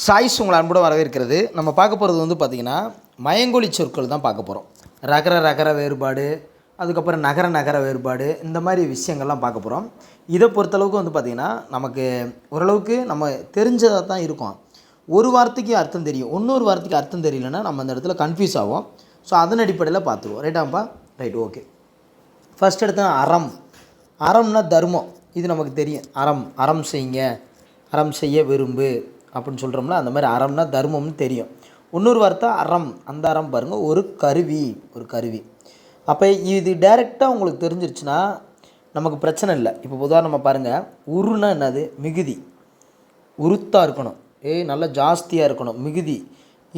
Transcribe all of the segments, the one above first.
Choice உங்களை அன்புடன் வரவேற்கிறது. நம்ம பார்க்க போகிறது வந்து பார்த்திங்கன்னா மயங்கொழி சொற்கள் தான் பார்க்க போகிறோம் ரகர ரகர வேறுபாடு அதுக்கப்புறம் நகர நகர வேறுபாடு இந்த மாதிரி விஷயங்கள்லாம் பார்க்க போகிறோம் இதை பொறுத்தளவுக்கு வந்து பார்த்திங்கன்னா நமக்கு ஓரளவுக்கு நம்ம தெரிஞ்சதாக தான் இருக்கும். ஒரு வார்த்தைக்கு அர்த்தம் தெரியும். இன்னொரு வார்த்தைக்கு அர்த்தம் தெரியலன்னா நம்ம அந்த இடத்துல கன்ஃபியூஸ் ஆகும் ஸோ அதன் அடிப்படையில் பார்த்துருவோம். ரைட்டாப்பா ரைட் ஓகே ஃபஸ்ட் எடுத்தா அறம். அறம்னா தர்மம். இது நமக்கு தெரியும். அறம் அறம் செய்யுங்க. அறம் செய்ய விரும்பு. அப்படின்னு சொல்கிறோம்ல அந்த மாதிரி அறம்னா தர்மம்னு தெரியும். இன்னொரு வார்த்தை அறம். அந்த அறம் பாருங்கள் ஒரு கருவி ஒரு கருவி. அப்போ இது டைரெக்டாக உங்களுக்கு தெரிஞ்சிருச்சுன்னா நமக்கு பிரச்சனை இல்லை. இப்போ பொதுவாக நம்ம பாருங்கள் உருன்னா என்னது? மிகுதி. உருத்தாக இருக்கணும். ஏய் நல்லா ஜாஸ்தியாக இருக்கணும். மிகுதி.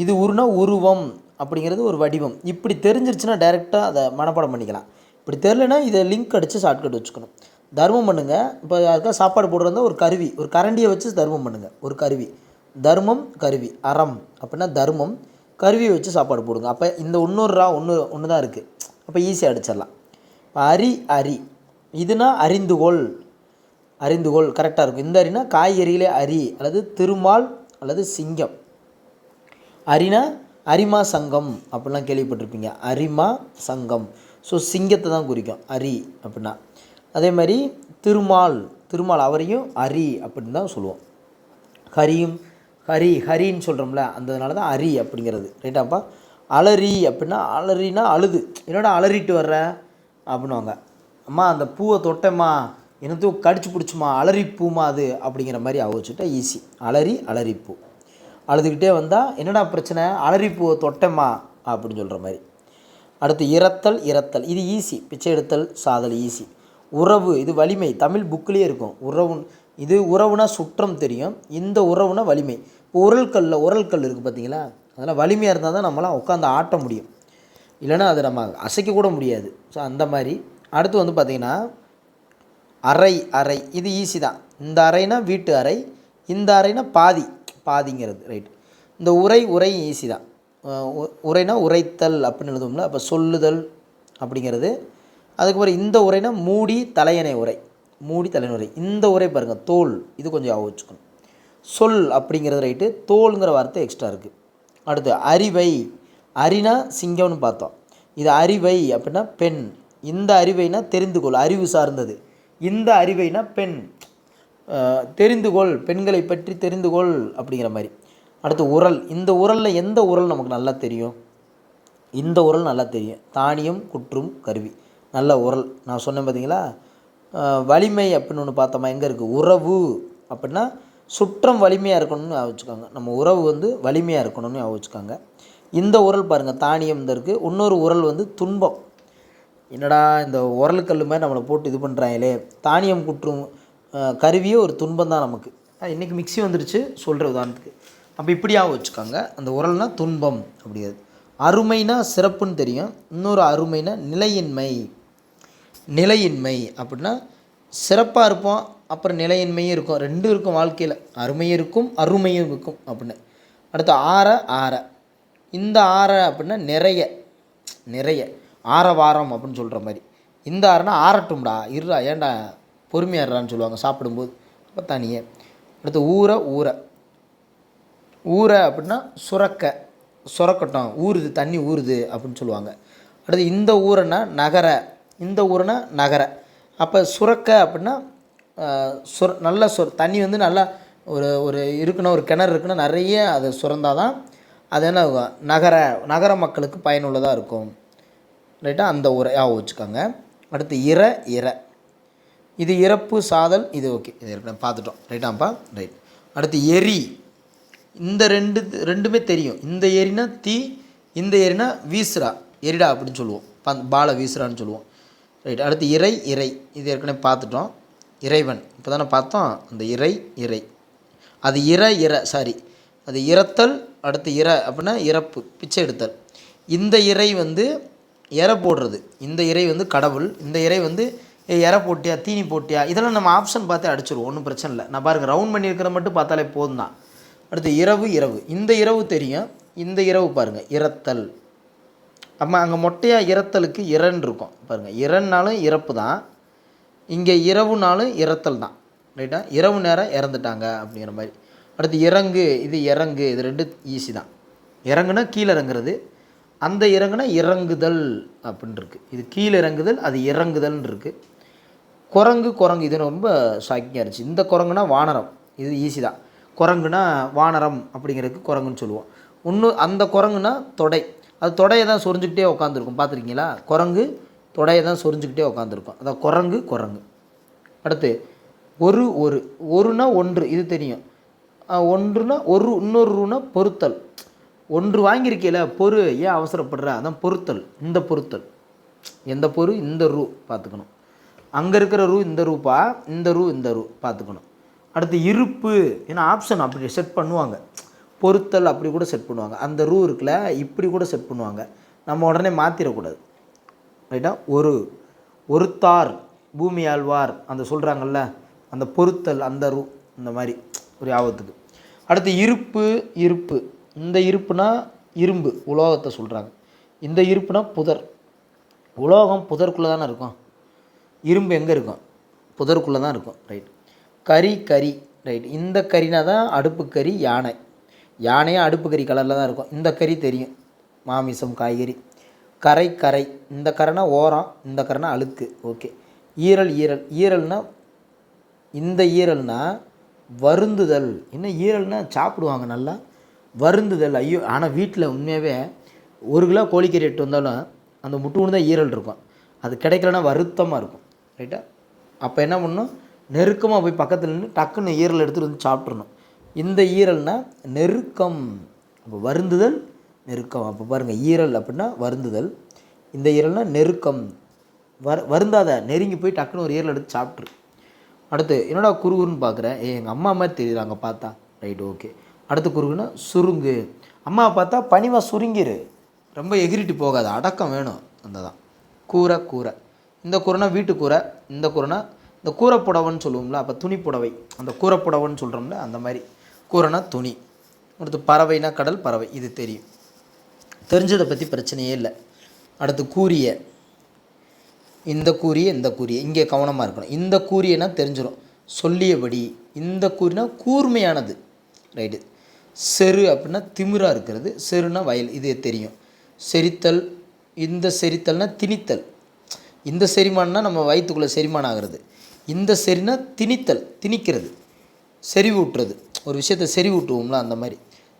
இது உருனா உருவம் அப்படிங்கிறது ஒரு வடிவம். இப்படி தெரிஞ்சிருச்சுன்னா டைரெக்டாக அதை மனப்பாடம் பண்ணிக்கலாம். இப்படி தெரிலனா இதை லிங்க் அடித்து ஷார்ட்கட் வச்சுக்கணும். தர்மம் பண்ணுங்கள் இப்போ அதுக்காக சாப்பாடு போடுறதா ஒரு கருவி ஒரு கரண்டியை வச்சு தர்மம் பண்ணுங்கள் ஒரு கருவி. தர்மம் கருவி அறம் அப்படின்னா தர்மம் கருவியை வச்சு சாப்பாடு போடுங்க. அப்போ இந்த இன்னொரு ரா ஒன்று ஒன்று தான் இருக்குது அப்போ ஈஸியாக அடிச்சிடலாம். இப்போ அரி அரி. இதுனா அறிந்துகொள் அறிந்துகொள் கரெக்டாக இருக்கும். இந்த அரினா காய்கறிகளே அரி அல்லது திருமால் அல்லது சிங்கம். அரினா அரிமா சங்கம் அப்படிலாம் கேள்விப்பட்டிருப்பீங்க. அரிமா சங்கம். ஸோ சிங்கத்தை தான் குறிக்கும். அரி அப்படின்னா. அதே மாதிரி திருமால் திருமால் அவரையும் அரி அப்படின்னு தான் சொல்லுவோம். ஹரியும் ஹரி ஹரின்னு சொல்கிறோம்ல அந்ததுனால தான் அரி அப்படிங்கிறது. ரைட்டாப்பா அலறி அப்படின்னா அலறினா அழுது. என்னடா அலறிட்டு வர்ற? அப்படின்வாங்க அம்மா அந்த பூவை தொட்டம்மா என்னத்தையும் கடிச்சு பிடிச்சுமா அலறி பூமா அது? அப்படிங்கிற மாதிரி அவ ஈஸி அலறி அலறிப்பூ அழுதுகிட்டே வந்தால் என்னடா பிரச்சனை? அலறிப்பூவை தொட்டம்மா அப்படின்னு சொல்கிற மாதிரி. அடுத்து இறத்தல் இறத்தல் இது ஈஸி பிச்சை எடுத்தல் சாதல் ஈஸி உறவு இது வலிமை. தமிழ் புக்கிலே இருக்கும். உறவு இது உறவுனா சுற்றம் தெரியும். இந்த உறவுனா வலிமை. இப்போ உரல் உரல் கல் இருக்குது பார்த்தீங்களா அதெல்லாம் வலிமையாக இருந்தால் தான் நம்மளாம் உட்காந்து ஆட்ட முடியும். இல்லைன்னா அதை நம்ம அசைக்க கூட முடியாது. ஸோ அந்த மாதிரி. அடுத்து வந்து பார்த்திங்கன்னா அறை அறை இது ஈஸி தான். இந்த அறைனா வீட்டு அறை இந்த அறைனா பாதி. பாதிங்கிறது ரைட் இந்த உரை உரை ஈஸி தான். உரைனா உரைத்தல் அப்படின்னு எழுதுவோம்ல அப்போ சொல்லுதல் அப்படிங்கிறது. அதுக்கப்புறம் இந்த உரைனா மூடி தலையணை உரை. மூடி தலையணை உரை. இந்த உரை பாருங்கள் தோல். இது கொஞ்சம் ஞாபகம் வச்சுக்கணும். சொல் அப்படிங்கிறது ரைட்டு தோல்ங்கிற வார்த்தை எக்ஸ்ட்ரா இருக்குது அடுத்து அறிவை அரினா சிங்கம்னு பார்த்தோம். இது அறிவை அப்படின்னா பெண். இந்த அறிவைனா தெரிந்து கொள் அறிவு சார்ந்தது. இந்த அறிவைனா பெண். அஹ், தெரிந்து கொள் பெண்களை பற்றி தெரிந்து கொள் அப்படிங்கிற மாதிரி. அடுத்து உரல் இந்த உரலில் எந்த உரல் நமக்கு நல்லா தெரியும்? இந்த உரல் நல்லா தெரியும். தானியம் குற்றும் கருவி. நல்ல உரல் நான் சொன்னேன் பார்த்தீங்களா? வலிமை அப்படின்னு ஒன்று பார்த்தோமா? எங்கே இருக்குது உறவு அப்படின்னா சுற்றம் வலிமையாக இருக்கணும்னு வச்சுக்கோங்க. நம்ம உறவு வந்து வலிமையாக இருக்கணும்னு வச்சுக்கோங்க. இந்த உரல் பாருங்கள் தானியம் இந்த இருக்குது இன்னொரு உரல் வந்து துன்பம். என்னடா இந்த உரல் கல் மாதிரி நம்மளை போட்டு இது பண்ணுறாங்களே தானியம் குற்றும் கருவியே ஒரு துன்பம் தான் நமக்கு. இன்றைக்கி மிக்ஸி வந்துருச்சு. சொல்கிற உதாரணத்துக்கு. அப்போ இப்படியாக வச்சுக்கோங்க. அந்த உரல்னா துன்பம் அப்படியாது அருமைனா சிறப்புன்னு தெரியும். இன்னொரு அருமைனா நிலையின்மை. நிலையின்மை அப்படின்னா சிறப்பாக இருப்போம் அப்புறம் நிலையின்மையும் இருக்கும். ரெண்டும் இருக்கும் வாழ்க்கையில். அருமையும் இருக்கும் அருமையும் இருக்கும் அப்படின்னு. அடுத்து ஆற ஆற. இந்த ஆற அப்படின்னா நிறைய நிறைய. ஆரவாரம் அப்படின்னு சொல்கிற மாதிரி. இந்த ஆறுனா ஆறட்டும்டா இருடா ஏன்டா பொறுமையாடுறான்னு சொல்லுவாங்க சாப்பிடும்போது. அப்போ தனியே அடுத்து ஊற ஊற. ஊற அப்படின்னா சுரக்க சுரக்கட்டும். ஊறுது தண்ணி ஊறுது அப்படின்னு சொல்லுவாங்க. அடுத்து இந்த ஊரைனா நகர இந்த ஊரைனா நகர. அப்போ சுரக்க அப்படின்னா சுர நல்ல சுர தண்ணி வந்து நல்லா ஒரு ஒரு இருக்கணும் ஒரு கிணறு இருக்குன்னா நிறைய அது சுரந்தால் தான் அது என்ன ஆகும்? நகர நகர மக்களுக்கு பயனுள்ளதாக இருக்கும். ரைட்டாக அந்த உரையாக வச்சுக்கோங்க. அடுத்து இற இற. இது இறப்பு சாதல் இது ஓகே. இது ஏற்கனவே பார்த்துட்டோம். ரைட்டாப்பா ரைட். அடுத்து எரி. இந்த ரெண்டு ரெண்டுமே தெரியும். இந்த எரினா தீ இந்த எரினா வீசுரா எரிடா அப்படின்னு சொல்லுவோம். பந் பாலை வீசுறான்னு சொல்லுவோம். ரைட் அடுத்து இறை இறை. இது ஏற்கனவே பார்த்துட்டோம். இறைவன். இப்போ தானே பார்த்தோம். அந்த இறை இறை. அது இற இற சாரி அது இறத்தல் அடுத்து இற அப்படின்னா இறப்பு பிச்சை எடுத்தல். இந்த இறை வந்து இற போடுறது. இந்த இறை வந்து கடவுள். இந்த இறை வந்து இற போட்டியா தீனி போட்டியா? இதெல்லாம் நம்ம ஆப்ஷன் பார்த்து அடிச்சிருவோம். ஒன்றும் பிரச்சனை இல்லை. நான் பாருங்கள் ரவுண்ட் பண்ணியிருக்கிறத மட்டும் பார்த்தாலே போதும் தான் அடுத்து இரவு இரவு. இந்த இரவு தெரியும். இந்த இரவு பாருங்கள் இறத்தல். அம்மா அங்கே மொட்டையாக இறத்தலுக்கு இறன் இருக்கும். பாருங்கள் இறன்னாலும் இறப்பு தான். இங்கே இரவுனாலும் இறத்தல் தான். ரைட்டா? இரவு நேரம் இறந்துட்டாங்க அப்படிங்கிற மாதிரி. அடுத்து இறங்கு இது இறங்கு இது ரெண்டு ஈஸி தான். இறங்குனா கீழே இறங்குறது அந்த இறங்குனா இறங்குதல் அப்படின்னு இருக்குது இது கீழே இறங்குதல் அது இறங்குதல்னு இருக்குது குரங்கு குரங்கு இது ரொம்ப ஷாக்கிங்காக இருந்துச்சு. இந்த குரங்குனா வானரம் இது ஈஸி தான். குரங்குனா வானரம் அப்படிங்கிறதுக்கு குரங்குன்னு சொல்லுவோம். இன்னும் அந்த குரங்குனா தொடை. அது தொடையை தான் சொரிஞ்சுக்கிட்டே உட்காந்துருக்கும் பார்த்துருக்கீங்களா? குரங்கு தொடையை தான் சொரிஞ்சுக்கிட்டே உட்காந்துருக்கும் அதான் குரங்கு குரங்கு. அடுத்து ஒரு ஒரு. ஒருனா ஒன்று இது தெரியும். ஒன்றுனா ஒரு இன்னொரு பொருத்தல். ஒன்று வாங்கியிருக்கீல பொறு. ஏன் அவசரப்படுற? அதான் பொருத்தல். இந்த பொருத்தல். எந்த பொரு இந்த ரூ. பார்த்துக்கணும். அங்கே இருக்கிற ரூ இந்த ரூபா இந்த ரூ இந்த ரூ. பார்த்துக்கணும். அடுத்து இருப்பு. ஏன்னா ஆப்ஷன் அப்படி செட் பண்ணுவாங்க. பொருத்தல் அப்படி கூட செட் பண்ணுவாங்க. அந்த ரூ இருக்குல்ல இப்படி கூட செட் பண்ணுவாங்க. நம்ம உடனே மாற்றிடக்கூடாது ரைட்டா ஒரு ஒருத்தார் பூமி ஆழ்வார் அந்த சொல்கிறாங்கல்ல அந்த பொருத்தல் அந்த ரூ இந்த மாதிரி ஒரு ஆபத்துக்கு அடுத்து இருப்பு இருப்பு. இந்த இருப்புனா இரும்பு உலோகத்தை சொல்கிறாங்க இந்த இருப்புனா புதர். உலோகம் புதருக்குள்ளே தானே இருக்கும். இரும்பு எங்கே இருக்கும்? புதருக்குள்ளே தான் இருக்கும். ரைட் கறி கறி ரைட் இந்த கறினா தான் அடுப்பு கறி யானை. யானையே அடுப்பு கறி கலரில் தான் இருக்கும். இந்த கறி தெரியும். மாமிசம் காய்கறி. கரை கரை. இந்த கரைனா ஓரம் இந்த கரைனா அழுக்கு. ஓகே. ஈரல் ஈரல். ஈரல்னா இந்த ஈரல்னா வருந்துதல். என்ன ஈரல்னா சாப்பிடுவாங்க நல்லா? வருந்துதல். ஐயோ ஆனால் வீட்டில் உண்மையாகவே ஒரு கிலோ கோழிக்கறி எட்டு வந்தாலும் அந்த முட்டு தான் ஈரல் இருக்கும். அது கிடைக்கலன்னா வருத்தமாக இருக்கும். ரைட்டா அப்போ என்ன பண்ணணும்? நெருக்கமாக போய் பக்கத்தில் நின்று டக்குன்னு ஈரல் எடுத்துகிட்டு வந்து சாப்பிட்றணும் இந்த ஈரல்னா நெருக்கம். அப்போ வருந்துதல் நெருக்கம். அப்போ பாருங்கள் ஈரல் அப்படின்னா வருந்துதல். இந்த ஈரல்னால் நெருக்கம். வரு வருந்தாத நெருங்கி போய் டக்குன்னு ஒரு ஈரல் எடுத்து சாப்பிட்ரு அடுத்து என்னடா குறுகுன்னு பார்க்குறேன் ஏ எங்கள் அம்மா மாதிரி தெரியுறாங்க பார்த்தா. Right okay. அடுத்து குறுகுன்னா சுருங்கு. அம்மாவை பார்த்தா பணிவாக சுருங்கிரு. ரொம்ப எகிரிட்டு போகாது அடக்கம் வேணும். அந்த தான் கூரை கூரை. இந்த கூரைனா வீட்டு கூரை இந்த கூரைனா இந்த கூரை புடவைன்னு சொல்லுவோம்ல அப்போ துணி புடவை. அந்த கூரை புடவைன்னு சொல்கிறோம்ல அந்த மாதிரி. கூரைனா துணி. அடுத்து பறவைனா கடல் பறவை இது தெரியும். தெரிஞ்சதை பற்றி பிரச்சனையே இல்லை. அடுத்து கூரிய. இந்த கூரிய இந்த கூரிய. இங்கே கவனமாக இருக்கணும். இந்த கூரியனா தெரிஞ்சிடும் சொல்லியபடி இந்த கூறினா கூர்மையானது. ரைட்டு. செரு அப்படின்னா திமிராக இருக்கிறது. செருனா வயல் இது தெரியும். செரித்தல் இந்த செரித்தல்னா திணித்தல். இந்த செரிமானம்னா நம்ம வயிற்றுக்குள்ளே செரிமானம் ஆகிறது. இந்த செரினா திணித்தல் திணிக்கிறது. செறிவூட்டுறது. ஒரு விஷயத்தை செறிவூட்டுவோம்ல அந்த மாதிரி.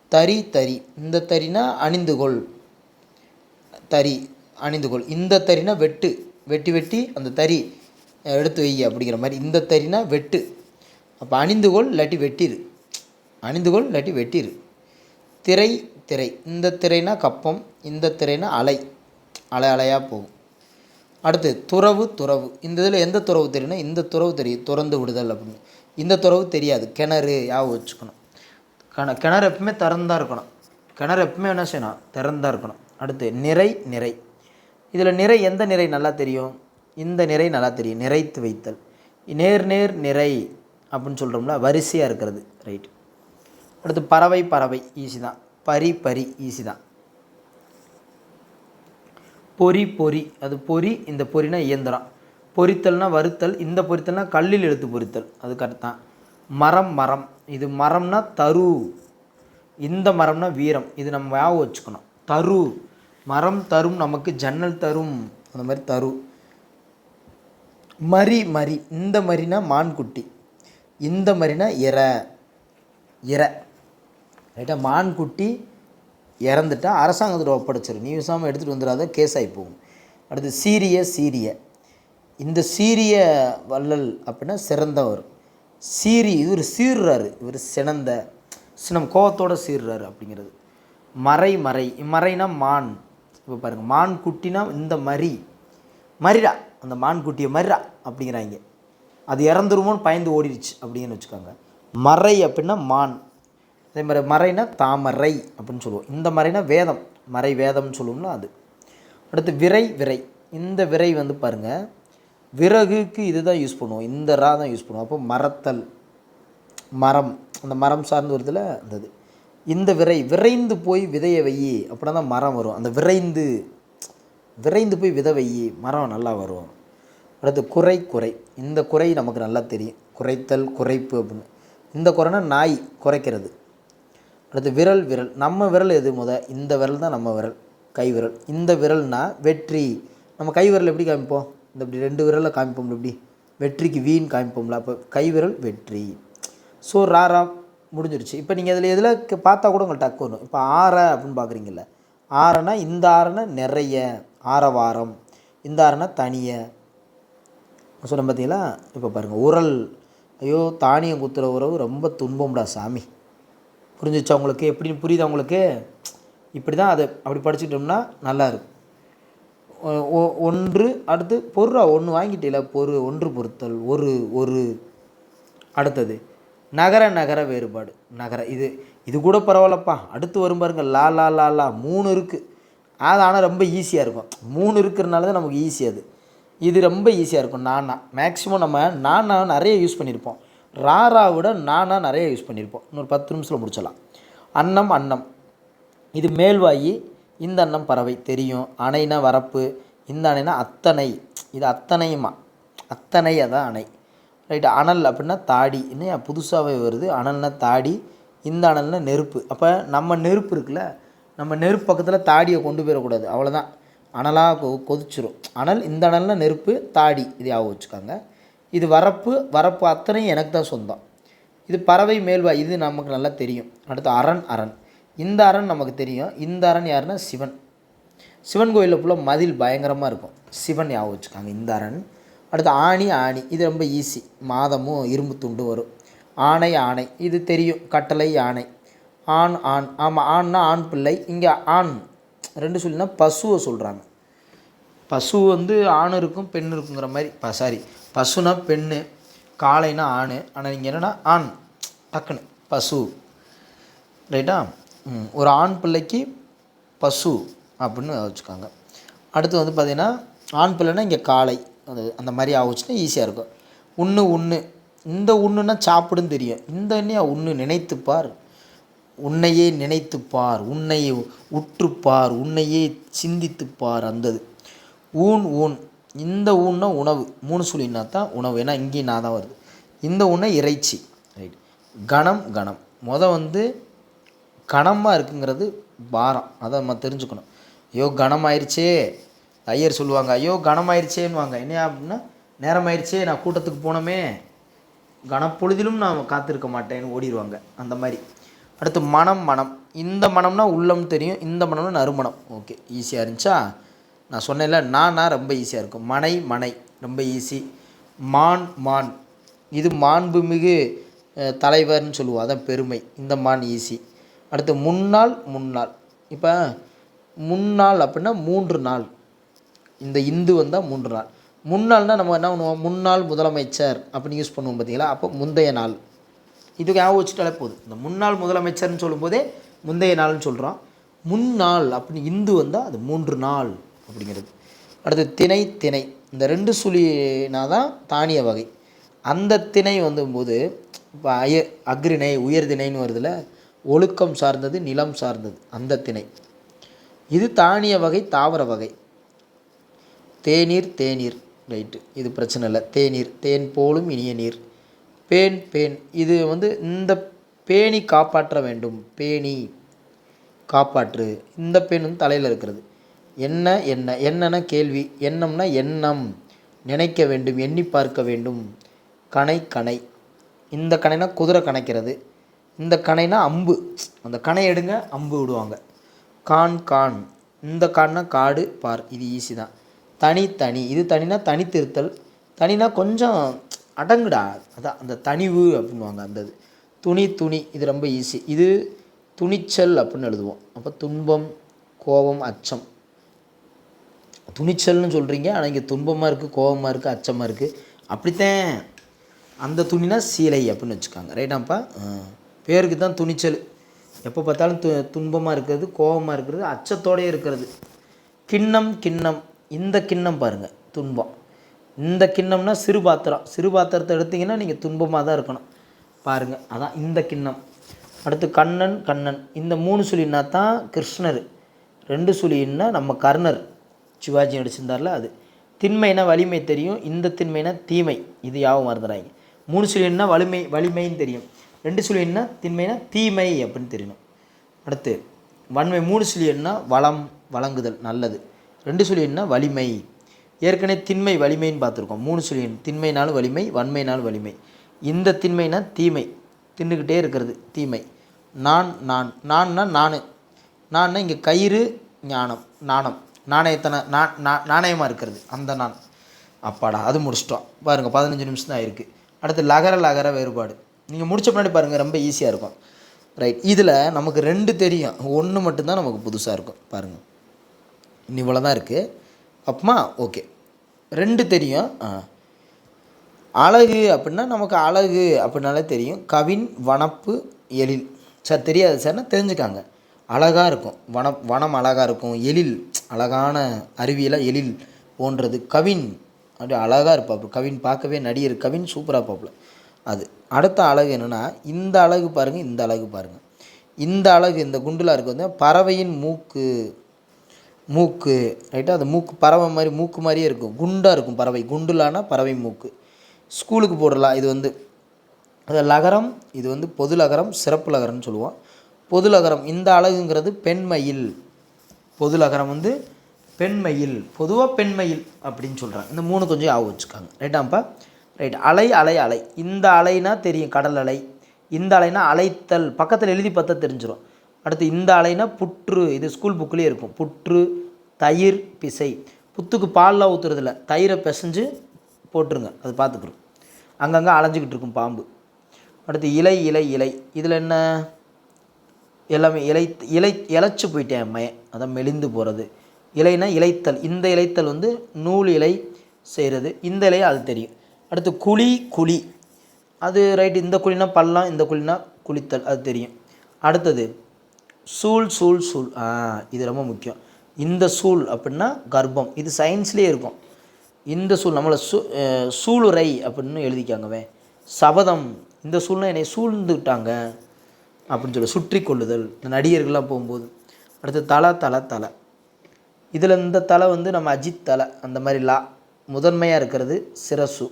தறி தறி. இந்த தரினா அணிந்துகொள். தறி அணிந்துகொள். இந்த தரினா வெட்டு. வெட்டி வெட்டி அந்த தறி எடுத்து வை அப்படிங்கிற மாதிரி. இந்த தறினா வெட்டு. அப்போ அணிந்துகொள் இல்லாட்டி வெட்டிரு. அணிந்துகொள் இல்லாட்டி வெட்டிரு. திரை திரை. இந்த திரைனா கப்பம். இந்த திரைனா அலை. அலை அலையாக போகும். அடுத்து துறவு துறவு. இந்த இதில் எந்த துறவு தெரியும்னா இந்த துறவு தெரியும். துறந்து விடுதல் அப்படின்னு. இந்த துறவு தெரியாது. கிணறு யாவும் வச்சுக்கணும். கண கிணறு எப்பவுமே திறந்தா இருக்கணும். கிணறு எப்பவுமே என்ன செய்யணும்? திறந்தா இருக்கணும். அடுத்து நிறை நிறை. இதில் நிறை எந்த நிறை நல்லா தெரியும்? இந்த நிறை நல்லா தெரியும். நிறைத்து வைத்தல். நேர் நேர் நிறை அப்படின்னு சொல்கிறோம்ல வரிசையாக இருக்கிறது. ரைட் அடுத்து பறவை பறவை. ஈஸி தான். பரி பரி ஈஸி தான். பொறி பொறி. அது பொறி இந்த பொறினா இயந்திரம். பொரித்தல்னா வறுத்தல் இந்த பொரித்தல்னா கல்லில் எடுத்து பொரித்தல் அது கரெக்டான் மரம் மரம். இது மரம்னா தரு. இந்த மரம்னா வீரம். இது நம்ம ஞாபகம் வச்சுக்கணும். தரு. மரம் தரும் நமக்கு ஜன்னல் தரும். அந்த மாதிரி தரு. மரி மரி. இந்த மரினா மான்குட்டி. இந்த மரினா இற. இற. ரைட்டா மான்குட்டி இறந்துட்டா அரசாங்கத்தில் ஒப்படைச்சிரு நீ விசாமல் எடுத்துகிட்டு வந்துடாத கேஸ் ஆகி போகும். அடுத்து சீரிய சீரிய. இந்த சீரிய வள்ளல் அப்படின்னா சிறந்தவர். சீரி இவர் சீர்றாரு. இவர் சினந்த சினம் கோவத்தோடு சீர்றாரு அப்படிங்கிறது. மறை மறை. மறைனா மான். இப்போ பாருங்கள் மான் குட்டினா இந்த மரி மரிடா அந்த மான் குட்டியை மரிடா அப்படிங்கிறாங்க. அது இறந்துருமோன்னு பயந்து ஓடிடுச்சு அப்படின்னு வச்சுக்கோங்க. மறை அப்படின்னா மான். அதே மாதிரி மறைனா தாமரை அப்படின்னு சொல்லுவோம். இந்த மறைனா வேதம். மறை வேதம்னு சொல்லுவோம்னா அது. அடுத்து விரை விரை. இந்த விரை வந்து பாருங்கள் விறகுக்கு இதுதான் யூஸ் பண்ணுவோம். இந்த ரா தான் யூஸ் பண்ணுவோம். அப்போ மரத்தல் மரம் அந்த மரம் சார்ந்து வருதுல அந்த இது. இந்த விரை விரைந்து போய் விதையை வையி அப்படின்னா தான் மரம் வரும். அந்த விரைந்து விரைந்து போய் விதை வையி மரம் நல்லா வரும். அடுத்து குறை குறை. இந்த குறை நமக்கு நல்லா தெரியும். குறைத்தல் குறைப்பு அப்படின்னு. இந்த குறைனா நாய் குறைக்கிறது. அடுத்து விரல் விரல். நம்ம விரல் எது முத? இந்த விரல் தான் நம்ம விரல். கை விரல். இந்த விரல்னா வெற்றி. நம்ம கை விரல் எப்படி காமிப்போம்? இந்த இப்படி ரெண்டு விரலில் காமிப்போம்ல இப்படி. வெற்றிக்கு வீண் காமிப்போம்ல. அப்போ கை விரல் வெற்றி. ஸோ ராரா முடிஞ்சிருச்சு. இப்போ நீங்கள் இதில் எதில் பார்த்தா கூட உங்களுக்கு டக்கு வரும். இப்போ ஆற அப்படின்னு பார்க்குறீங்கல்ல. ஆறனா இந்த ஆறனா நிறைய. ஆரவாரம். இந்த ஆறனா தனிய. சொன்ன பார்த்தீங்களா இப்போ பாருங்கள் உரல். ஐயோ தானியம் குத்துற உறவு ரொம்ப துன்பம்டா சாமி. புரிஞ்சிச்சா உங்களுக்கு? எப்படின்னு புரியுது உங்களுக்கு? இப்படி தான் அதை அப்படி படிச்சுக்கிட்டோம்னா நல்லாயிருக்கும் ஒன்று அடுத்து பொருளா ஒன்று வாங்கிட்டீல பொரு ஒன்று பொருத்தல் ஒரு ஒரு. அடுத்தது நகர நகர வேறுபாடு. நகர இது இது கூட பரவாயில்லப்பா. அடுத்து வரும் பாருங்கள் லா லா லா லா மூணு இருக்குது அது ஆனால் ரொம்ப ஈஸியாக இருக்கும். மூணு இருக்கிறனால தான் நமக்கு ஈஸி அது. இது ரொம்ப ஈஸியாக இருக்கும். நானா மேக்ஸிமம் நம்ம நானா நிறைய யூஸ் பண்ணியிருப்போம் ராரா விட நானா நிறைய யூஸ் பண்ணியிருப்போம் இன்னொரு பத்து நிமிஷத்தில் முடிச்சிடலாம். அன்னம் அன்னம். இது மேல்வாயி இந்த அன்னம் பறவை தெரியும். அணைனா வரப்பு இந்த அணைனா அத்தனை. இது அத்தனையுமா? அத்தனை அதான் அணை. ரைட் அனல் அப்படின்னா தாடி. இன்னும் புதுசாகவே வருது. அனல்னா தாடி இந்த அனல்னா நெருப்பு. அப்போ நம்ம நெருப்பு இருக்குல்ல நம்ம நெருப்பு பக்கத்தில் தாடியை கொண்டு போயிடக்கூடாது. அவ்வளோதான் அனலாக கொ கொதிச்சிரும். அனல் இந்த அனல்னா நெருப்பு தாடி. இது ஞாபகம் வச்சுக்கோங்க. இது வரப்பு வரப்பு அத்தனையும் எனக்கு தான் சொந்தம். இது பறவை மேல்வாய். இது நமக்கு நல்லா தெரியும். அடுத்து அரண் அரண். இந்த அரண் நமக்கு தெரியும். இந்த அரண் யாருன்னா சிவன். சிவன் கோயிலில் ஃபுல்லாக மதில் பயங்கரமாக இருக்கும். சிவன் ஞாபகம் வச்சுக்காங்க இந்த அரண். அடுத்து ஆணி ஆணி. இது ரொம்ப ஈஸி மாதமும் இரும்பு துண்டு வரும். ஆணை ஆணை. இது தெரியும். கட்டளை யானை. ஆண் ஆண். ஆமாம் ஆண்னா ஆண் பிள்ளை இங்கே ஆண். ரெண்டு சொல்லினா பசுவை சொல்கிறாங்க பசு வந்து ஆண் இருக்கும் பெண் இருக்குங்கிற மாதிரி. ப சாரி பசுனா பெண்ணு காளைனா ஆண். ஆனால் இங்கே என்னென்னா ஆண். டக்குன்னு பசு. ரைட்டா ஒரு ஆண் பிள்ளைக்கு பசு அப்படின்னு வச்சுக்காங்க. அடுத்து வந்து பார்த்திங்கன்னா ஆண் பிள்ளைனா இங்கே காளை. அது அந்த மாதிரி ஆகுச்சுன்னா ஈஸியாக இருக்கும். உண்ணு உண்ணு. இந்த உண்ணுன்னா சாப்பிடுன்னு தெரியும். இந்த எண்ணியா உண்ணு நினைத்துப்பார். உன்னையே நினைத்துப்பார். உன்னையே உற்றுப்பார். உன்னையே சிந்தித்துப்பார் அந்தது. ஊன் ஊன் இந்த ஊன்னா உணவு. மூணு சொல்லினா தான் உணவு. ஏன்னா இங்கேயும் நான் தான் வருது. இந்த ஊனை இறைச்சி. ரைட் கணம் கணம். முத வந்து கணமாக இருக்குங்கிறது பாரம். அதை நம்ம தெரிஞ்சுக்கணும். ஐயோ கனமாயிருச்சே. ஐயர் சொல்லுவாங்க ஐயோ கனமாயிருச்சேன்னுவாங்க. என்ன அப்படின்னா நேரம் நான் கூட்டத்துக்கு போனோமே. கனப்பொழுதிலும் நான் காத்திருக்க மாட்டேன்னு ஓடிடுவாங்க. அந்த மாதிரி. அடுத்து மனம் மனம். இந்த மனம்னா உள்ளம் தெரியும் இந்த மனம்னா நறுமணம். ஓகே ஈஸியாக இருந்துச்சா? நான் சொன்னேன்ல நானா ரொம்ப ஈஸியாக இருக்கும். மனை மனை. ரொம்ப ஈஸி. மான் மான். இது மாண்புமிகு தலைவர்னு சொல்லுவோம். அதான் பெருமை. இந்த மான் ஈஸி. அடுத்து முன்னாள் முன்னாள். இப்போ முன்னாள் அப்படின்னா மூன்று நாள். இந்த இந்து வந்தால் மூன்று நாள். முன்னாள்னா நம்ம என்ன பண்ணுவோம்? முன்னாள் முதலமைச்சர் அப்படின்னு யூஸ் பண்ணுவோம் பார்த்தீங்களா அப்போ முந்தைய நாள். இதுக்கு ஞாபகம் வச்சுட்டாலே போதும். இந்த முன்னாள் முதலமைச்சர்னு சொல்லும்போதே முந்தைய நாள்னு சொல்கிறோம் முன்னாள் அப்படின்னு இந்து வந்தால் அது மூன்று நாள் அப்படிங்கிறது. அடுத்து திணை திணை. இந்த ரெண்டு சுழினா தான் தானிய வகை. அந்த திணை வந்தும்போது இப்போ அய அக்ரிணை உயர்திணைன்னு வருதுல்ல ஒழுக்கம் சார்ந்தது நிலம் சார்ந்தது அந்த திணை இது தானிய வகை தாவர வகை. தேநீர் தேநீர் ரைட்டு. இது பிரச்சனை இல்லை. தேநீர் தேன் போலும் இனிய நீர். பேன் பேன். இது வந்து இந்த பேணி காப்பாற்ற வேண்டும். பேணி காப்பாற்று. இந்த பேன் வந்து தலையில் இருக்கிறது. என்ன என்ன? என்னன்னா கேள்வி. எண்ணம்னா எண்ணம். நினைக்க வேண்டும் எண்ணி பார்க்க வேண்டும். கணை கணை இந்த கணைனா குதிரை கணக்கிறது இந்த கணைனா அம்பு. அந்த கணை எடுங்க அம்பு விடுவாங்க. கான் கான். இந்த கான்னா காடு பார். இது ஈஸி தான். தனி தனி. இது தனினா தனித்திருத்தல். தனினா கொஞ்சம் அடங்குடா. அதான் அந்த தனிவு அப்படின்வாங்க அந்த இது. துணி துணி. இது ரொம்ப ஈஸி இது துணிச்சல் அப்படின்னு எழுதுவோம். அப்போ துன்பம் கோபம் அச்சம். துணிச்சல்னு சொல்கிறீங்க ஆனால் இங்கே துன்பமாக இருக்குது கோபமாக இருக்குது அச்சமாக இருக்குது அப்படித்தான். அந்த துணினா சீலை அப்படின்னு வச்சுக்காங்க. ரைட்டாப்பா பேருக்கு தான் துணிச்சல். எப்போ பார்த்தாலும் து துன்பமாக இருக்கிறது கோபமாக இருக்கிறது அச்சத்தோடயே இருக்கிறது. கிண்ணம் கிண்ணம். இந்த கிண்ணம் பாருங்கள் துன்பம். இந்த கிண்ணம்னா சிறு பாத்திரம். சிறு பாத்திரத்தை எடுத்திங்கன்னா நீங்கள் துன்பமாக தான் இருக்கணும். பாருங்கள் அதான் இந்த கிண்ணம். அடுத்து கண்ணன் கண்ணன். இந்த மூணு சுழின்னா தான் கிருஷ்ணர். ரெண்டு சுழின்னா நம்ம கர்ணர். சிவாஜி நடிச்சிருந்தார்ல அது. திண்மைனா வலிமை தெரியும் இந்த திண்மைனா தீமை. இது யாவும் மறந்துடாங்க மூணு சுழின்னா வலிமை வலிமைன்னு தெரியும். ரெண்டு சுழியன்னா திண்மைனா தீமை அப்படின்னு தெரியணும். அடுத்து வன்மை மூணு சுழி வளம் வழங்குதல் நல்லது. ரெண்டு சுழி வலிமை. ஏற்கனவே திண்மை வலிமைன்னு பார்த்துருக்கோம். மூணு சுழியன் திண்மைனாலும் வலிமை வன்மைனாலும் வலிமை. இந்த திண்மைனா தீமை. தின்னுக்கிட்டே இருக்கிறது தீமை. நான் நான். நான்னா நான். நான்னா இங்கே கயிறு ஞானம் நாணம். நாணயத்தனை நான் நாணயமாக இருக்கிறது அந்த நான். அப்பாடா அது முடிச்சிட்டோம். பாருங்கள் பதினஞ்சு நிமிஷம் தான் இருக்குது அடுத்து லகர லகர வேறுபாடு. நீங்கள் முடிச்ச பின்னாடி பாருங்கள் ரொம்ப ஈஸியாக இருக்கும். ரைட் இதில் நமக்கு ரெண்டு தெரியும். ஒன்று மட்டும்தான் நமக்கு புதுசாக இருக்கும். பாருங்கள் இன்னும் இவ்வளோ தான் இருக்குது அப்பமா ஓகே ரெண்டு தெரியும். ஆ. அழகு அப்படின்னா நமக்கு அழகு அப்படின்னாலே தெரியும். கவின் வனப்பு எழில். சார் தெரியாது சார்னா தெரிஞ்சுக்காங்க. அழகாக இருக்கும். வனம் வனம் அழகாக இருக்கும். எழில் அழகான அருவியெல்லாம் எழில் போன்றது. கவின் அப்படி அழகாக இருப்பாப்புல. கவின் பார்க்கவே நடிகர் கவின் சூப்பராக பார்ப்பல அது. அடுத்த அழகு என்னென்னா இந்த அழகு பாருங்கள் இந்த அழகு பாருங்கள் இந்த அழகு இந்த குண்டுலா இருக்குது வந்து பறவையின் மூக்கு. மூக்கு ரைட்டாக அது மூக்கு பறவை மாதிரி மூக்கு மாதிரியே இருக்கும். குண்டாக இருக்கும் பறவை. குண்டுலானா பறவை மூக்கு. ஸ்கூலுக்கு போடலாம். இது வந்து அது லகரம் இது வந்து பொது லகரம் சிறப்பு லகரம்னு சொல்லுவோம். பொது லகரம் இந்த அழகுங்கிறது பெண்மயில். பொது லகரம் வந்து பெண்மயில். பொதுவாக பெண்மயில் அப்படின்னு சொல்கிறாங்க இந்த மூணு கொஞ்சம் ஆக வச்சுக்காங்க. ரைட்டாம்ப்பா ரைட் அலை அலை அலை. இந்த அலைனா தெரியும் கடல் அலை. இந்த அலைனா அலைத்தல். பக்கத்தில் எழுதி பார்த்தா தெரிஞ்சிடும் அடுத்து இந்த அலைனா புற்று. இது ஸ்கூல் புக்லேயே இருக்கும். புற்று தயிர் பிசை. புத்துக்கு பால்லாம் ஊற்றுறதில்ல தயிரை பிசைஞ்சு போட்டுருங்க. அது பார்த்துக்குறோம் அங்கங்கே அலைஞ்சிக்கிட்டு இருக்கும் பாம்பு. அடுத்து இலை இலை இலை. இதில் என்ன? எல்லாமே இலை இலை இலைச்சி போயிட்டேன் மயன். அதான் மெலிந்து போகிறது இலைனா இலைத்தல். இந்த இலைத்தல் வந்து நூல் இலை செய்கிறது இந்த இலையை அது தெரியும். அடுத்து குழி குழி. அது ரைட் இந்த குழினா பள்ளம் இந்த குழினா குளித்தல் அது தெரியும். அடுத்தது சூழ் சூழ் சூழ். ஆ இது ரொம்ப முக்கியம். இந்த சூழ் அப்படின்னா கர்ப்பம். இது சயின்ஸ்லேயே இருக்கும். இந்த சூழ் நம்மளை சூ சூளுரை அப்படின்னு எழுதிக்காங்கவே சபதம். இந்த சூழ்னா என்னை சூழ்ந்துட்டாங்க அப்படின்னு சொல்லி சுற்றி கொள்ளுதல். இந்த நடிகர்கள்லாம் போகும்போது. அடுத்து தலை தலை தலை. இதில் இந்த தலை வந்து நம்ம அஜித் தலை. அந்த மாதிரி லா. முதன்மையாக இருக்கிறது சிரசு.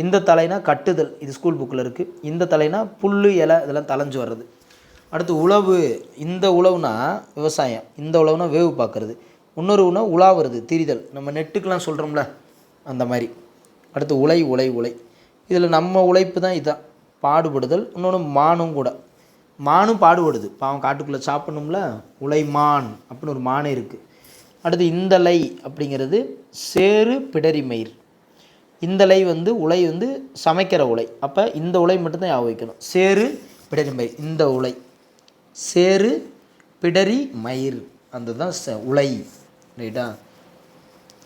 இந்த தலைனா கட்டுதல் இது ஸ்கூல் புக்கில் இருக்குது இந்த தலைனா புல் இலை இதெல்லாம் தலைஞ்சு வர்றது. அடுத்து உழவு. இந்த உழவுனா விவசாயம். இந்த உழவுனா வேவு பார்க்குறது. இன்னொரு உணவு உலாவுறது திரிதல். நம்ம நெட்டுக்கெலாம் சொல்கிறோம்ல அந்த மாதிரி. அடுத்து உலை உலை உலை. இதில் நம்ம உழைப்பு தான் இதுதான் பாடுபடுதல். இன்னொன்று மானும் கூட. மானும் பாடுபடுது. பாவம் காட்டுக்குள்ளே சாப்பிடணும்ல உலை மான் அப்படின்னு ஒரு மானே இருக்குது அடுத்து இந்த லை அப்படிங்கிறது சேறு பிடரி மயிர். இந்த லை வந்து உலை வந்து சமைக்கிற உலை. அப்போ இந்த உலை மட்டும்தான் ஞாபகம் வைக்கணும். சேறு பிடரி மயிர். இந்த உலை. சேறு பிடரி மயிர். அந்த தான் ச உலை. ரைட்டா?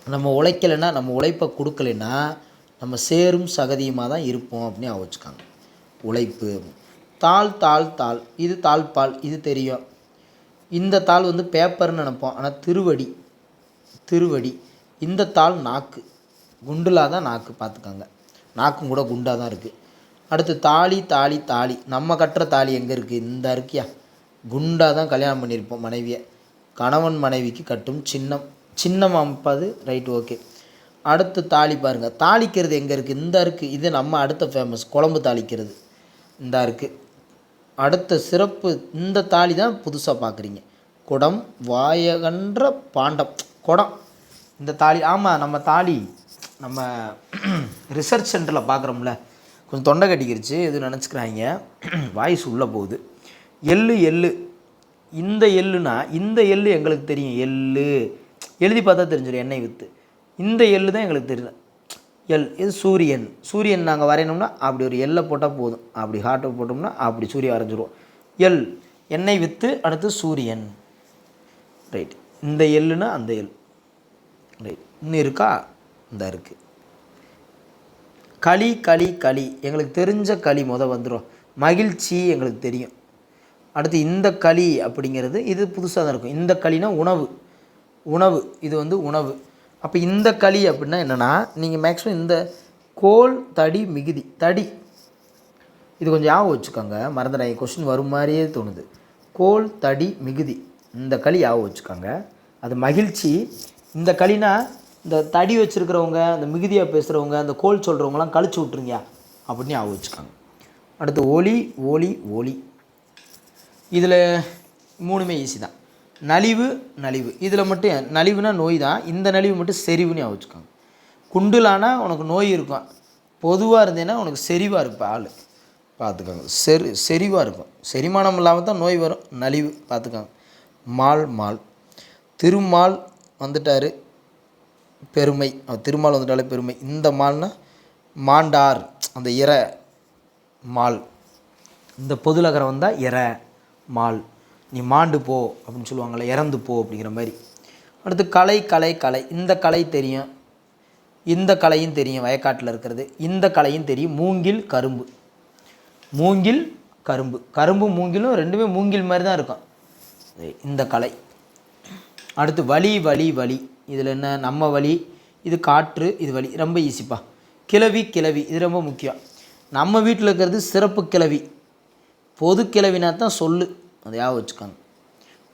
நம்ம உழைக்கலைன்னா நம்ம உழைப்பை கொடுக்கலைன்னா நம்ம சேரும் சகதியுமாக தான் இருப்போம் அப்படின்னு வச்சுக்காங்க. உழைப்பு. தாள் தாள் தாள். இது தாழ்பால் இது தெரியும். இந்த தாள் வந்து பேப்பர்னு நினைப்போம். ஆனால் திருவடி. திருவடி. இந்த தாள் நாக்கு. குண்டுலாக தான் நாக்கு பார்த்துக்கோங்க. நாக்கும் கூட குண்டாக தான் இருக்குது அடுத்து தாலி தாலி தாலி. நம்ம கட்டுற தாலி எங்கே இருக்குது இந்த இருக்கியா குண்டாக தான் கல்யாணம் பண்ணியிருப்போம் மனைவியை. கணவன் மனைவிக்கு கட்டும் சின்னம். சின்னம் அமைப்பது ரைட் ஓகே அடுத்து தாலி பாருங்கள் தாளிக்கிறது எங்கே இருக்குது இந்த இருக்குது இது நம்ம அடுத்த ஃபேமஸ் குழம்பு தாளிக்கிறது. இந்த இருக்குது அடுத்த சிறப்பு இந்த தாலி தான் புதுசாக பார்க்குறீங்க. குடம் வாயகன்ற பாண்டம். குடம். இந்த தாலி ஆமாம் நம்ம தாலி. நம்ம ரிசர்ச் சென்டரில் பார்க்குறோம்ல கொஞ்சம் தொண்டை கட்டிக்கிருச்சு எது நினச்சிக்கிறாங்க? வாய்ஸ் உள்ளே போகுது. எள்ளு எள்ளு. இந்த எள்ளுனா இந்த எள்ளு எங்களுக்கு தெரியும். எள்ளு. எழுதி பார்த்தா தெரிஞ்சிடும் எண்ணெய் விற்று இந்த எள்ளு தான் எங்களுக்கு தெரியல எல் இது சூரியன். சூரியன் நாங்கள் வரையணும்னா அப்படி ஒரு எல்லை போட்டால் போதும். அப்படி ஹார்ட்டை போட்டோம்னா அப்படி சூரியன் வரைஞ்சிடுவோம் எல் எண்ணெய் விற்று அடுத்து சூரியன். ரைட் இந்த எள்ளுனா அந்த எல் ரைட் இன்னும் இருக்கா? இந்த இருக்குது களி களி களி. எங்களுக்கு தெரிஞ்ச களி மொதல் வந்துடும் மகிழ்ச்சி எங்களுக்கு தெரியும். அடுத்து இந்த களி அப்படிங்கிறது இது புதுசாக தான் இருக்கும். இந்த களினா உணவு. உணவு. இது வந்து உணவு. அப்போ இந்த களி அப்படின்னா என்னென்னா நீங்கள் மேக்ஸிமம் இந்த கோல் தடி மிகுதி. தடி. இது கொஞ்சம் ஞாபகம் வச்சுக்கோங்க. மறந்துடாங்க கொஸ்டின் வரும் மாதிரியே தோணுது. கோல் தடி மிகுதி. இந்த களி ஞாபகம் வச்சுக்கோங்க. அது மகிழ்ச்சி. இந்த களினா இந்த தடி வச்சுருக்கிறவங்க இந்த மிகுதியாக பேசுகிறவங்க இந்த கோல் சொல்கிறவங்களாம் கழிச்சு விட்ருங்க அப்படின்னு ஞாபகம் வச்சுக்காங்க. அடுத்து ஒளி ஒளி ஒளி இதில் மூணுமே ஈஸி தான். நலிவு நலிவு. இதில் மட்டும் நலிவுனா நோய் தான். இந்த நலிவு மட்டும் செறிவுன்னு வச்சுக்கோங்க. குண்டுலானா உனக்கு நோய் இருக்கும். பொதுவாக இருந்தேன்னா உனக்கு செறிவாக இருப்பா ஆள். பார்த்துக்கோங்க. செரி செறிவாக இருக்கும். செரிமானம் இல்லாமல் தான் நோய் வரும். நலிவு பார்த்துக்கோங்க. மால் மால். திருமால் வந்துட்டார். பெருமை திருமால் வந்துட்டாலே பெருமை. இந்த மால்னா மாண்டார் அந்த இற மால். இந்த பொதுலகரம் வந்தால் இற மால். நீ மாண்டு போ அப்படின்னு சொல்லுவாங்கள்ல இறந்து போ அப்படிங்கிற மாதிரி. அடுத்து கலை கலை கலை. இந்த கலை தெரியும். இந்த கலையும் தெரியும் வயக்காட்டில் இருக்கிறது. இந்த கலையும் தெரியும். மூங்கில் கரும்பு. மூங்கில் கரும்பு. கரும்பு மூங்கிலும் ரெண்டுமே மூங்கில் மாதிரி தான் இருக்கும். இந்த கலை. அடுத்து வலி வலி வலி. இதில் என்ன? நம்ம வலி இது காற்று இது வழி ரொம்ப ஈஸிப்பா கிளவி கிளவி இது ரொம்ப முக்கியம். நம்ம வீட்டில் இருக்கிறது சிறப்பு கிளவி பொது கிளவினா தான் சொல்லு. அதை ஞாபகம் வச்சுக்கோங்க.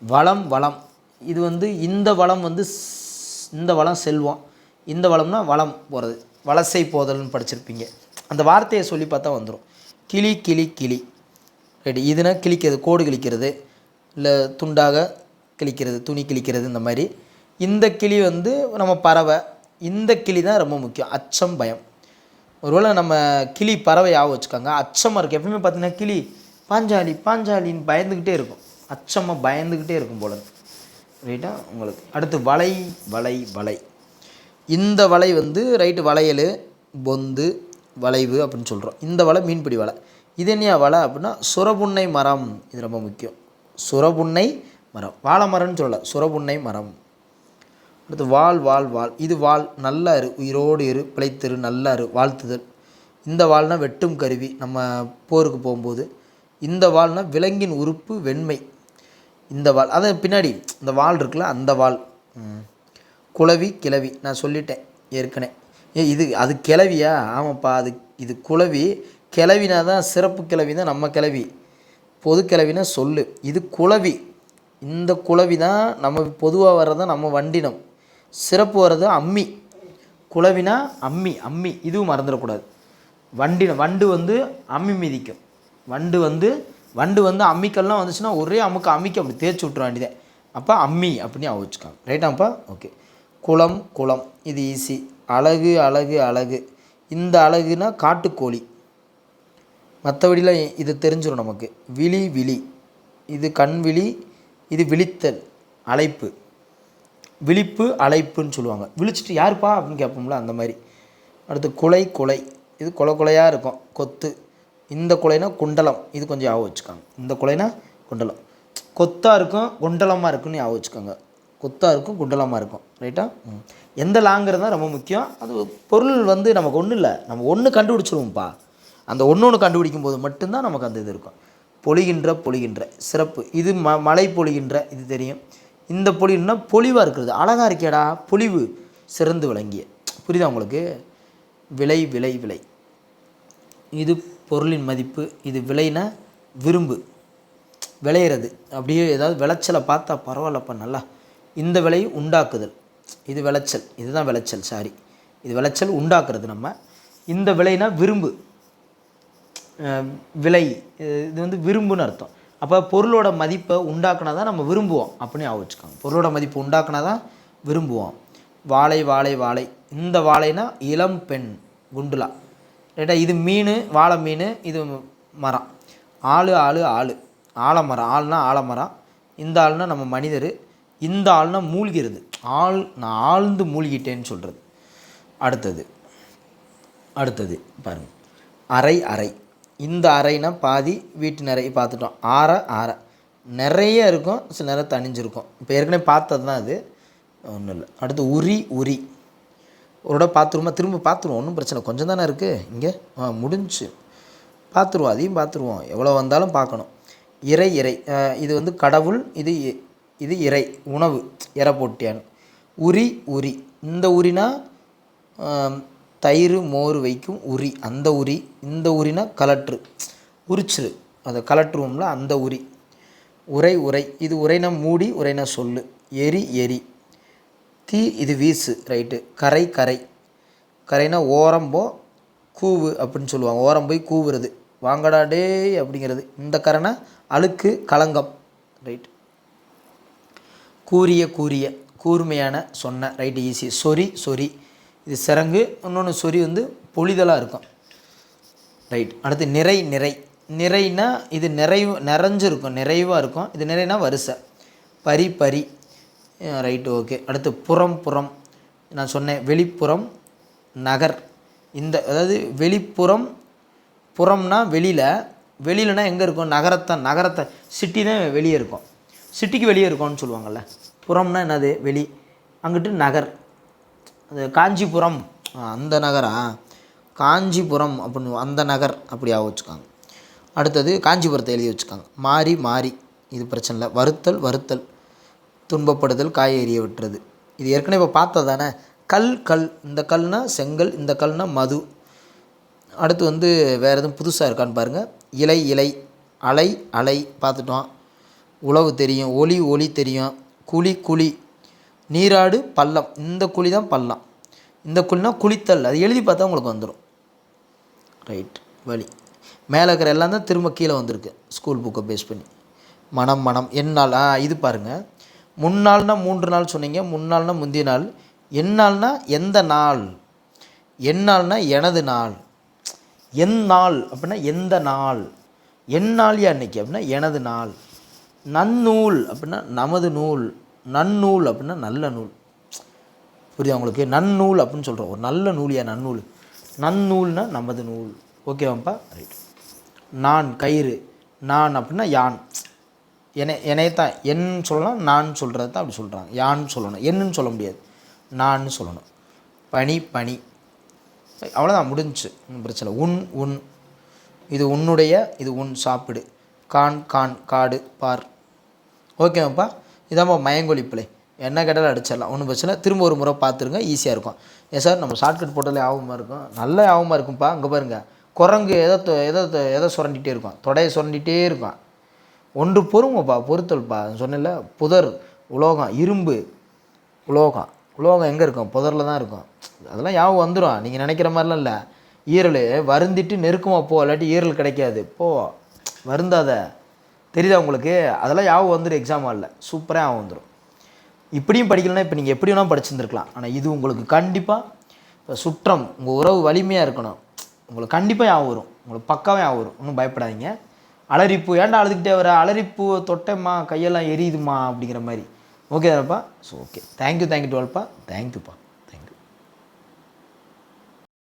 வளம் வளம். இது வந்து இந்த வளம் வந்து இந்த வளம் செல்வம். இந்த வளம்னா வளம் போகிறது வலசை போதல்னு படிச்சிருப்பீங்க. அந்த வார்த்தையை சொல்லி பார்த்தா வந்துடும் கிளி கிளி கிளி. ரைட்டு இதுனா கிழிக்கிறது கோடு கிழிக்கிறது. இல்லை துண்டாக கிழிக்கிறது துணி கிழிக்கிறது இந்த மாதிரி. இந்த கிளி வந்து நம்ம பறவை இந்த கிளி தான் ரொம்ப முக்கியம். அச்சம் பயம். ஒருவேளை நம்ம கிளி பறவை யாவும் வச்சுக்கோங்க அச்சமாக இருக்கும் எப்பவுமே பார்த்தீங்கன்னா கிளி பாஞ்சாலி பாஞ்சாலின்னு பயந்துக்கிட்டே இருக்கும். அச்சமாக பயந்துக்கிட்டே இருக்கும் போல ரைட்டா? உங்களுக்கு அடுத்து வலை வலை வலை. இந்த வலை வந்து ரைட்டு வளையல் பொந்து வளைவு அப்படின்னு சொல்கிறோம் இந்த வலை மீன்பிடி வலை. இது என்னையா வலை அப்படின்னா சுரபுன்னை மரம். இது ரொம்ப முக்கியம். சுரபுன்னை மரம். வாழை மரம்னு சொல்லலை சுரபுன்னை மரம். அடுத்து வாள் வாள் வாள் இது வாள் நல்லா இரு உயிரோடு இரு பிழைத்திரு நல்லா இரு வாழ்த்துதல். இந்த வாள்னா வெட்டும் கருவி. நம்ம போருக்கு போகும்போது இந்த வாள்னா விலங்கின் உறுப்பு வெண்மை. இந்த வாள் அதை பின்னாடி இந்த வாழ் இருக்குல்ல அந்த வாழ். ம். குளவி கிளவி நான் சொல்லிட்டேன் ஏற்கனவே. ஏ இது அது கிளவியா ஆமாப்பா அது இது குளவி கிளவினா தான் சிறப்பு கிளவி தான் நம்ம கிளவி பொது கிளவினா சொல்லு. இது குளவி இந்த குளவி தான் நம்ம பொதுவாக வர்றது நம்ம வண்டினம். சிறப்பு வர்றது அம்மி. குளவினா அம்மி அம்மி. இதுவும் மறந்துடக்கூடாது. வண்டி வண்டு வந்து அம்மி மிதிக்கும். வண்டு வந்து வண்டு வந்து அம்மிக்கல்லாம் வந்துச்சுன்னா ஒரே அமுக்கு அம்மிக்கு அப்படி தேய்ச்சி விட்ற வேண்டியதே. அப்போ அம்மி அப்படின்னு அவ ரைட்டாப்பா ஓகே குளம் குளம். இது ஈஸி. அழகு அழகு அழகு. இந்த அழகுனா காட்டுக்கோழி. மற்றபடிலாம் இது தெரிஞ்சிடும் நமக்கு. விழி விழி. இது கண் விழி இது விழித்தல் அழைப்பு. விழிப்பு அழைப்புன்னு சொல்லுவாங்க. விழிச்சிட்டு யாருப்பா அப்படின்னு கேட்போம்ல அந்த மாதிரி. அடுத்து குலை குலை. இது குலை குலையாக இருக்கும். கொத்து. இந்த குலைனா குண்டலம். இது கொஞ்சம் ஞாபகம் வச்சுக்கோங்க. இந்த குலைனா குண்டலம். கொத்தாக இருக்கும் குண்டலமாக இருக்குன்னு ஞாபகம் வச்சுக்கோங்க. கொத்தாக இருக்கும் குண்டலமாக இருக்கும். ரைட்டா எந்த லாங்கிறது தான் ரொம்ப முக்கியம். அது பொருள் வந்து நமக்கு ஒன்றும் இல்லை. நம்ம ஒன்று கண்டுபிடிச்சிருவோம்ப்பா. அந்த ஒன்று ஒன்று கண்டுபிடிக்கும் போது மட்டும்தான் நமக்கு அந்த இது இருக்கும். பொழிகின்ற பொழிகின்ற. சிறப்பு. இது ம மலை பொழிகின்ற இது தெரியும். இந்த பொழிவுனா பொலிவாக இருக்கிறது. அழகாக இருக்கேடா. பொலிவு சிறந்து விளங்கிய. புரியுதா உங்களுக்கு? விலை விலை விலை. இது பொருளின் மதிப்பு. இது விலைனா விரும்பு. விளையிறது. அப்படியே ஏதாவது விளைச்சலை பார்த்தா பரவாயில்லப்பா நல்லா. இந்த விலை உண்டாக்குதல். இது விளைச்சல். இதுதான் விளைச்சல். சாரி இது விளைச்சல் உண்டாக்குறது நம்ம. இந்த விலைனா விரும்பு. விலை. இது இது வந்து விரும்புன்னு அர்த்தம். அப்போ பொருளோட மதிப்பை உண்டாக்குனா தான் நம்ம விரும்புவோம். அப்படின்னு ஞாபகம் பொருளோட மதிப்பு உண்டாக்குனா தான் விரும்புவோம். வாழை வாழை வாழை. இந்த வாழைனா இளம் பெண் குண்டுலா. ரைட்டா இது மீன் வாழை மீன் இது மரம். ஆளு ஆளு ஆளு. ஆலமரம். ஆள்னா ஆலமரம். இந்த ஆள்னா நம்ம மனிதர். இந்த ஆள்னா மூழ்கிறது. ஆள் நான் ஆழ்ந்து மூழ்கிட்டேன்னு சொல்கிறது அடுத்தது. அடுத்தது பாருங்கள் அரை அறை இந்த அறைனா பாதி வீட்டு நிறைய பார்த்துட்டோம். ஆற ஆற. நிறைய இருக்கும் சில நேரம் தணிஞ்சிருக்கும் இப்போ ஏற்கனவே பார்த்தது தான் அது. ஒன்றும் இல்லை. அடுத்து உரி உரி. ஒரு தடவை பார்த்துருமா திரும்ப பார்த்துருவோம். ஒன்றும் பிரச்சனை கொஞ்சம் தானே இருக்குது இங்கே ஆ முடிஞ்சு. பார்த்துருவோம். அதையும் பார்த்துருவோம். எவ்வளோ வந்தாலும் பார்க்கணும். இறை இறை. இது வந்து கடவுள் இது இ- இது இறை. உணவு. இறை போட்டியான் உரி உரி. இந்த உரினா தயிர் மோர் வைக்கும் உரி. அந்த உரி இந்த உரினா கலற்று. உரிச்சிரு. அதை கலற்றுவோம்ல அந்த உரி. உரை உரை. இது உரைனா மூடி உரைனா சொல்லு. எரி எரி. தீ இது வீசு. ரைட்டு. கரை கரை. கரைனா ஓரம் போ கூவு அப்படின்னு சொல்லுவாங்க. ஓரம் போய் கூவுறது. வாங்கடா டேய் அப்படிங்கிறது. இந்த கரைனா அழுக்கு களங்கம். ரைட். கூரிய கூறிய. கூர்மையான சொன்ன. Right easy. சொறி சொறி. இது சிறங்கு இன்னொன்று சொறி வந்து பொழிதலாக இருக்கும். ரைட் அடுத்து நிறை நிறை. நிறைனா இது நிறைவு நிறைஞ்சிருக்கும் நிறைவாக இருக்கும். இது நிறைனா வரிசை. பரி பரி. ரைட்டு ஓகே அடுத்து புறம் புறம். நான் சொன்னேன் வெளிப்புறம் நகர். இந்த அதாவது வெளிப்புறம் புறம்னா வெளியில். வெளியிலனா எங்கே இருக்கும்? நகரத்தை நகரத்தை சிட்டி தான் வெளியே இருக்கும். சிட்டிக்கு வெளியே இருக்கும்னு சொல்லுவாங்கள்ல புறம்னா என்னது? வெளி. அங்கிட்டு நகர். அது காஞ்சிபுரம். அந்த நகரா? காஞ்சிபுரம் அப்படின்னு அந்த நகர் அப்படியாக வச்சுக்காங்க. அடுத்தது காஞ்சிபுரத்தை எழுதி வச்சுக்காங்க. மாறி மாறி. இது பிரச்சனை இல்லை. வருத்தல் வருத்தல். துன்பப்படுதல் காய எறிய விட்டுறது. இது ஏற்கனவே இப்போ பார்த்தது தானே? கல் கல். இந்த கல்னால் செங்கல் இந்த கல்னால் மது. அடுத்து வந்து வேறு எதுவும் புதுசாக இருக்கான்னு பாருங்கள் இலை இலை. அலை அலை. பார்த்துட்டோம். உழவு தெரியும். ஒளி ஒளி தெரியும். குழி குழி. நீராடு பள்ளம். இந்த குழி தான் பள்ளம். இந்த குழினா குளித்தல். அது எழுதி பார்த்தா உங்களுக்கு வந்துடும் ரைட் வழி. மேலே இருக்கிற எல்லாம் தான் திரும்ப கீழே வந்திருக்கு. ஸ்கூல் புக்கை பேஸ் பண்ணி. மனம் மனம். எந்நாள் ஆ இது பாருங்கள் முன்னாள்னா மூன்று நாள் சொன்னீங்க. முன்னாள்னா முந்தைய நாள். எந்நாள்னா எந்த நாள்? எந்நாள்னா எனது நாள். என் நாள் அப்படின்னா எந்த நாள்? என் நாள்யா அன்னைக்கு அப்படின்னா எனது நாள். நன்னூல் அப்படின்னா நமது நூல். நன்னூல் அப்படின்னா நல்ல நூல். புரியுதா உங்களுக்கு? நன்னூல் அப்படின்னு சொல்கிறோம் ஒரு நல்ல நூலியா நன்னூல். நன்னூல்னா நமது நூல். ஓகேவாப்பா ரைட் நான் கயிறு. நான் அப்படின்னா யான். என்னை என்னையத்தான். என் சொல்லலாம் நான் சொல்கிறது தான் அப்படி சொல்கிறாங்க யான் சொல்லணும். என்னன்னு சொல்ல முடியாது. நான் சொல்லணும். பனி பனி அவ்வளோதான் முடிஞ்சுச்சு. ஒன்றும் பிரச்சனை இல்லை. உன் உன். இது உன்னுடைய இது உன் சாப்பிடு. கான் கான் காடு பார். ஓகேவாப்பா இதாம்மா மயங்கொழிப்பிலை பிள்ளை என்ன கேட்டாலும் அடிச்சிடலாம். ஒன்றும் பிரச்சனை இல்லை. திரும்ப ஒரு முறை பார்த்துருங்க. ஈஸியாக இருக்கும். ஏன் சார் நம்ம ஷார்ட்கட் போட்டாலே ஆபமாக இருக்கும்? நல்ல ஆபமாக இருக்கும்ப்பா அங்கே பாருங்கள் குரங்கு எதை தொ- எதை எதை சுரண்டிகிட்டே இருக்கும்? தொடையை சுரண்டிகிட்டே இருக்கும். ஒன்று பொறுங்கப்பா பொறுத்தல்ப்பா சொன்னேன்ல புதர் உலோகம் இரும்பு உலோகம். உலோகம் எங்கே இருக்கும்? புதரில் தான் இருக்கும். அதெல்லாம் யாவும் வந்துடும் நீங்கள் நினைக்கிற மாதிரிலாம் இல்லை. ஈரல் வருந்திட்டு நெருக்கமாக போ. இல்லாட்டி ஈரல் கிடைக்காது. போ. வருந்தாத. தெரியுதா உங்களுக்கு? அதெல்லாம் யாவும் வந்துடும் எக்ஸாம் ஹாலில் சூப்பராக யாவும் வந்துடும் இப்படியும் படிக்கலன்னா இப்போ நீங்கள் எப்படி வேணால் படிச்சிருந்துருக்கலாம். ஆனால் இது உங்களுக்கு கண்டிப்பாக இப்போ சுற்றம் உங்கள் உறவு வலிமையாக இருக்கணும். உங்களுக்கு கண்டிப்பாக யாவும் வரும். உங்களுக்கு பக்காவே யாவும் வரும். ஒன்றும் பயப்படாதீங்க. அலறிப்பு ஏன்டா அழுதுகிட்டே வர? அலரிப்பூ தொட்டேம்மா கையெல்லாம் எரியுதுமா அப்படிங்கிற மாதிரி. ஓகே தானப்பா? So okay thank you thank you டுவெல்ப்பா தேங்க்யூப்பா